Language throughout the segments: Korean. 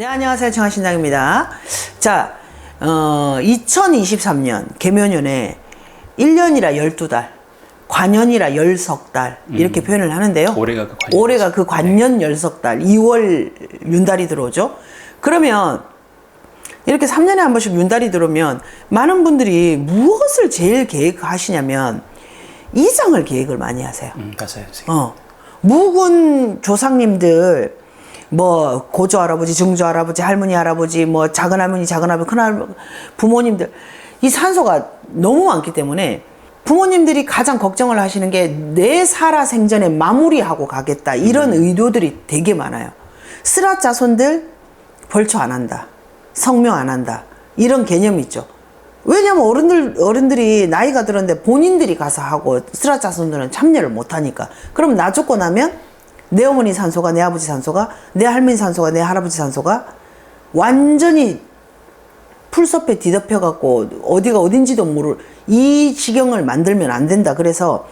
네, 안녕하세요. 청하신당입니다. 자, 어, 2023년 개묘년에 1년이라 12달, 관년이라 10석달, 이렇게 표현을 하는데요. 올해가 그 관년. 올해가 그 관년 10석달, 2월 윤달이 들어오죠. 그러면 이렇게 3년에 한 번씩 윤달이 들어오면 많은 분들이 무엇을 제일 계획하시냐면 이장을 계획을 많이 하세요. 음, 맞아요. 선생님. 어. 묵은 조상님들 뭐 고조 할아버지, 증조 할아버지, 할머니 할아버지, 뭐 작은 할머니, 작은 할머니, 큰 할머니, 부모님들. 이 산소가 너무 많기 때문에 부모님들이 가장 걱정을 하시는 게 내 살아 생전에 마무리하고 가겠다. 이런 의도들이 되게 많아요. 스라 자손들 벌초 안 한다, 성명 안 한다. 이런 개념이 있죠. 왜냐면 어른들 어른들이 나이가 들었는데 본인들이 가서 하고 스라 자손들은 참여를 못 하니까. 그럼 나 죽고 나면 내 어머니 산소가 내 아버지 산소가 내 할머니 산소가 내 할아버지 산소가 완전히 풀숲에 뒤덮여 갖고 어디가 어딘지도 모를 이 지경을 만들면 안 된다. 그래서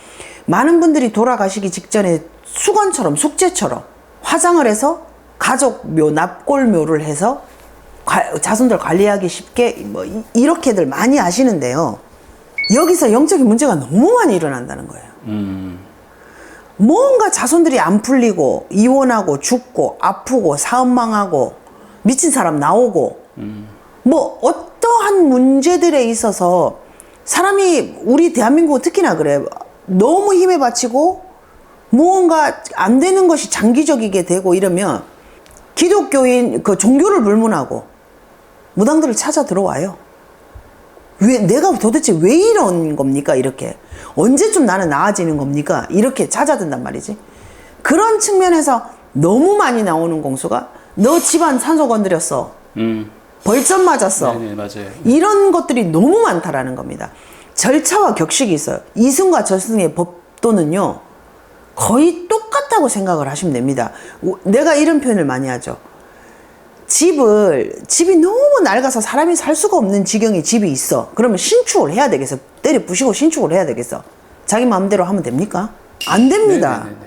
많은 분들이 돌아가시기 직전에 수건처럼 숙제처럼 화장을 해서 가족묘 납골묘를 해서 과- 자손들 관리하기 쉽게 뭐 이- 이렇게들 많이 하시는데요. 여기서 영적인 문제가 너무 많이 일어난다는 거예요. 음, 뭔가 자손들이 안 풀리고 이혼하고 죽고 아프고 사업 망하고 미친 사람 나오고 뭐 어떠한 문제들에 있어서 사람이 우리 대한민국은 특히나 그래. 너무 힘에 바치고 무언가 안 되는 것이 장기적이게 되고 이러면 기독교인 그 종교를 불문하고 무당들을 찾아 들어와요. 왜 내가 도대체 왜 이런 겁니까? 이렇게 언제쯤 나는 나아지는 겁니까? 이렇게 찾아든단 말이지. 그런 측면에서 너무 많이 나오는 공수가 너 집안 산소 건드렸어. 음, 벌점 맞았어. 네네 맞아요. 이런 것들이 너무 많다라는 겁니다. 절차와 격식이 있어요. 이승과 저승의 법도는요 거의 똑같다고 생각을 하시면 됩니다. 우- 내가 이런 표현을 많이 하죠 집을 집이 너무 낡아서 사람이 살 수가 없는 지경에 집이 있어. 그러면 신축을 해야 되겠어. 때려 부시고 신축을 해야 되겠어. 자기 마음대로 하면 됩니까? 안 됩니다. 네네네네.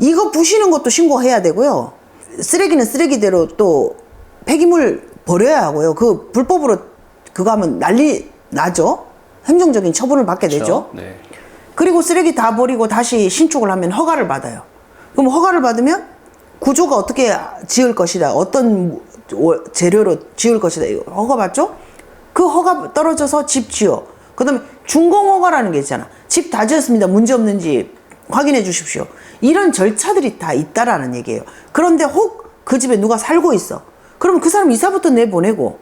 이거 부시는 것도 신고해야 되고요. 쓰레기는 쓰레기대로 또 폐기물 버려야 하고요. 그 불법으로 그거 하면 난리 나죠. 행정적인 처분을 받게 되죠. 네. 그리고 쓰레기 다 버리고 다시 신축을 하면 허가를 받아요. 그럼 허가를 받으면 구조가 어떻게 지을 것이다. 어떤 워- 재료로 지을 것이다. 이거 허가 받죠? 그 허가 떨어져서 집 지어. 그 다음에 준공 허가라는 게 있잖아. 집 다 지었습니다. 문제 없는지 확인해 주십시오. 이런 절차들이 다 있다라는 얘기예요. 그런데 혹 그 집에 누가 살고 있어. 그러면 그 사람 이사부터 내보내고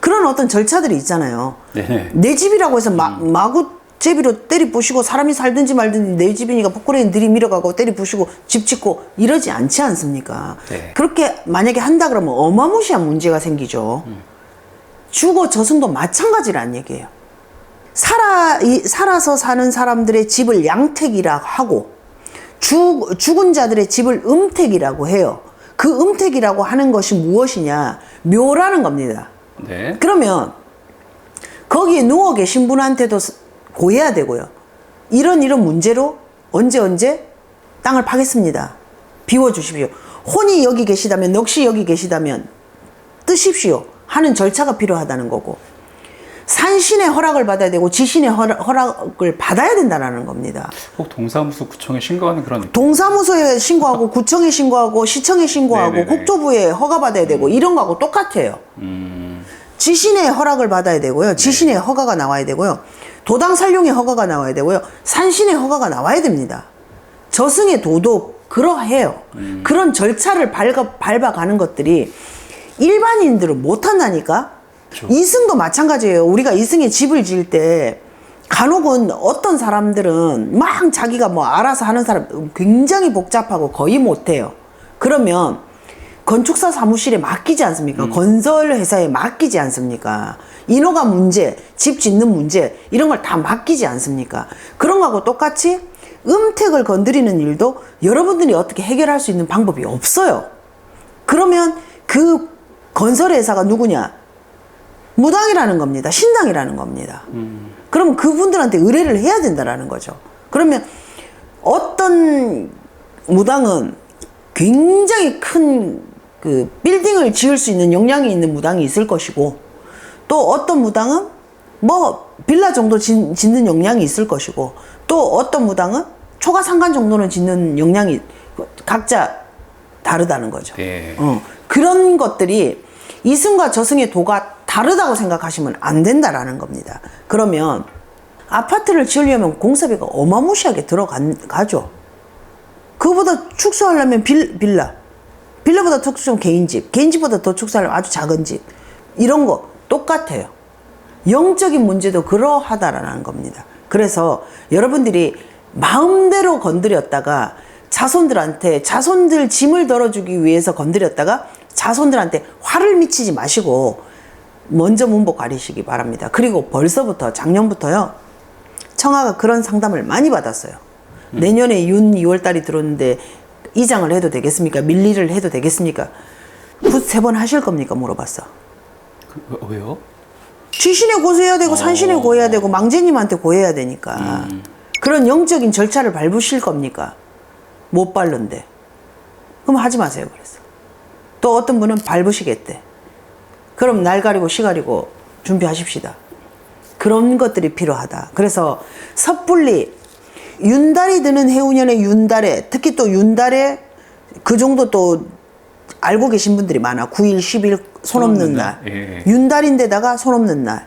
그런 어떤 절차들이 있잖아요. 네네. 내 집이라고 해서 마, 마구 제비로 때리 부시고 사람이 살든지 말든지 내 집이니까 포크레인 들이밀어가고 때리 부시고 집 짓고 이러지 않지 않습니까? 네. 그렇게 만약에 한다 그러면 어마무시한 문제가 생기죠. 주거 저승도 마찬가지라는 얘기예요. 살아 이, 살아서 사는 사람들의 집을 양택이라 하고 죽, 죽은 자들의 집을 음택이라고 해요. 그 음택이라고 하는 것이 무엇이냐? 묘라는 겁니다. 네. 그러면 거기에 누워 계신 분한테도 스- 고해야 되고요. 이런 이런 문제로 언제 언제 땅을 파겠습니다. 비워주십시오. 혼이 여기 계시다면 넋이 여기 계시다면 뜨십시오. 하는 절차가 필요하다는 거고 산신의 허락을 받아야 되고 지신의 허락, 허락을 받아야 된다는 겁니다. 꼭 동사무소 구청에 신고하는 그런 느낌. 동사무소에 신고하고 구청에 신고하고 시청에 신고하고 네네네. 국토부에 허가 받아야 되고 이런 거하고 똑같아요. 음, 지신의 허락을 받아야 되고요. 지신의 허가가 나와야 되고요. 도당 살용의 허가가 나와야 되고요. 산신의 허가가 나와야 됩니다. 저승의 도도 그러해요. 그런 절차를 밟아, 밟아가는 것들이 일반인들은 못한다니까. 그렇죠. 이승도 마찬가지예요. 우리가 이승에 집을 지을 때 간혹은 어떤 사람들은 막 자기가 뭐 알아서 하는 사람 굉장히 복잡하고 거의 못해요. 그러면 건축사 사무실에 맡기지 않습니까? 건설 회사에 맡기지 않습니까? 인허가 문제, 집 짓는 문제 이런 걸 다 맡기지 않습니까? 그런 거하고 똑같이 음택을 건드리는 일도 여러분들이 어떻게 해결할 수 있는 방법이 없어요. 그러면 그 건설 회사가 누구냐? 무당이라는 겁니다. 신당이라는 겁니다. 그럼 그분들한테 의뢰를 해야 된다라는 거죠. 그러면 어떤 무당은 굉장히 큰 그 빌딩을 지을 수 있는 역량이 있는 무당이 있을 것이고 또 어떤 무당은 뭐 빌라 정도 짓, 짓는 역량이 있을 것이고 또 어떤 무당은 초가 상간 정도는 짓는 역량이 각자 다르다는 거죠. 네. 어, 그런 것들이 이승과 저승의 도가 다르다고 생각하시면 안 된다라는 겁니다. 그러면 아파트를 지으려면 공사비가 어마무시하게 들어가죠. 그보다 축소하려면 빌, 빌라. 빌라보다 더 축소하면 개인집. 개인집보다 더 축소하려면 아주 작은 집. 이런 거 똑같아요. 영적인 문제도 그러하다라는 겁니다. 그래서 여러분들이 마음대로 건드렸다가 자손들한테 자손들 짐을 덜어주기 위해서 건드렸다가 자손들한테 화를 미치지 마시고 먼저 문복 가리시기 바랍니다. 그리고 벌써부터 작년부터요. 청아가 그런 상담을 많이 받았어요. 내년에 윤 2월 달이 들어오는데 이장을 해도 되겠습니까? 밀리를 해도 되겠습니까? 굿세 번 하실 겁니까? 물어봤어. 그, 어, 왜요? 귀신에 고소해야 되고 산신에 고해야 되고 망제님한테 고해야 되니까 그런 영적인 절차를 밟으실 겁니까? 못 밟는데 그럼 하지 마세요 그래서 또 어떤 분은 밟으시겠대 그럼 날 가리고 시 가리고 준비하십시다 그런 것들이 필요하다 그래서 섣불리 윤달이 드는 해운년의 윤달에 특히 또 윤달에 그 정도 또 알고 계신 분들이 많아 9일 10일 손 없는 날 날. 예. 윤달인데다가 손 없는 날.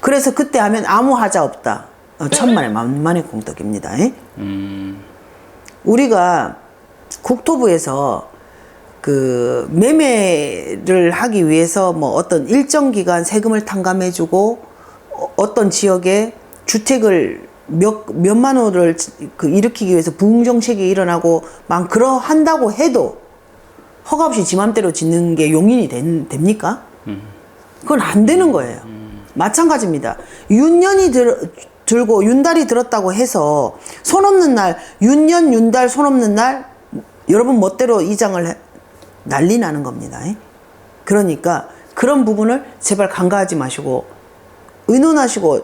그래서 그때 하면 아무 하자 없다. 어, 천만의 만만의 공덕입니다. 예? 음, 우리가 국토부에서 그 매매를 하기 위해서 뭐 어떤 일정 기간 세금을 탕감해주고 어- 어떤 지역에 주택을 몇 몇만 호를 그 일으키기 위해서 부흥 정책이 일어나고 막 그러 한다고 해도 허가 없이 지 맘대로 짓는 게 용인이 된, 됩니까? 그건 안 되는 거예요. 마찬가지입니다. 윤년이 들, 들고 윤달이 들었다고 해서 손 없는 날, 윤년, 윤달, 손 없는 날, 여러분 멋대로 이 장을 해- 난리 나는 겁니다. 예? 그러니까 그런 부분을 제발 간과하지 마시고 의논하시고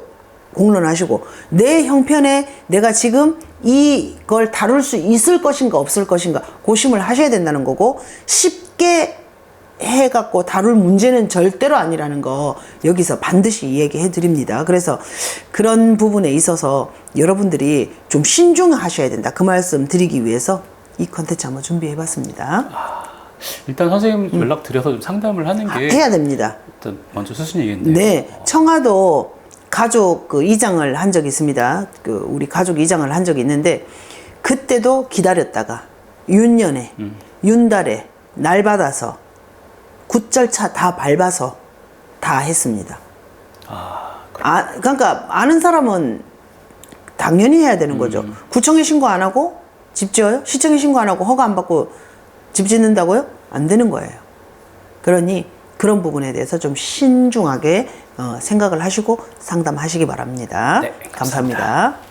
공론하시고 내 형편에 내가 지금 이걸 다룰 수 있을 것인가 없을 것인가 고심을 하셔야 된다는 거고 쉽게 해갖고 다룰 문제는 절대로 아니라는 거 여기서 반드시 얘기해 드립니다. 그래서 그런 부분에 있어서 여러분들이 좀 신중하셔야 된다. 그 말씀 드리기 위해서 이 컨텐츠 한번 준비해 봤습니다. 일단 선생님 연락 드려서 좀 상담을 하는 게 해야 됩니다. 일단 먼저 수순이겠네요. 네, 청아도 가족 그 이장을 한 적이 있습니다. 그 우리 가족 이장을 한 적이 있는데 그때도 기다렸다가 윤년에 윤달에 날 받아서 굿절차 다 밟아서 다 했습니다. 아, 아, 그러니까 아는 사람은 당연히 해야 되는 거죠. 구청에 신고 안 하고 집 지어요? 시청에 신고 안 하고 허가 안 받고 집 짓는다고요? 안 되는 거예요. 그러니 그런 부분에 대해서 좀 신중하게 어, 생각을 하시고 상담하시기 바랍니다. 네, 감사합니다.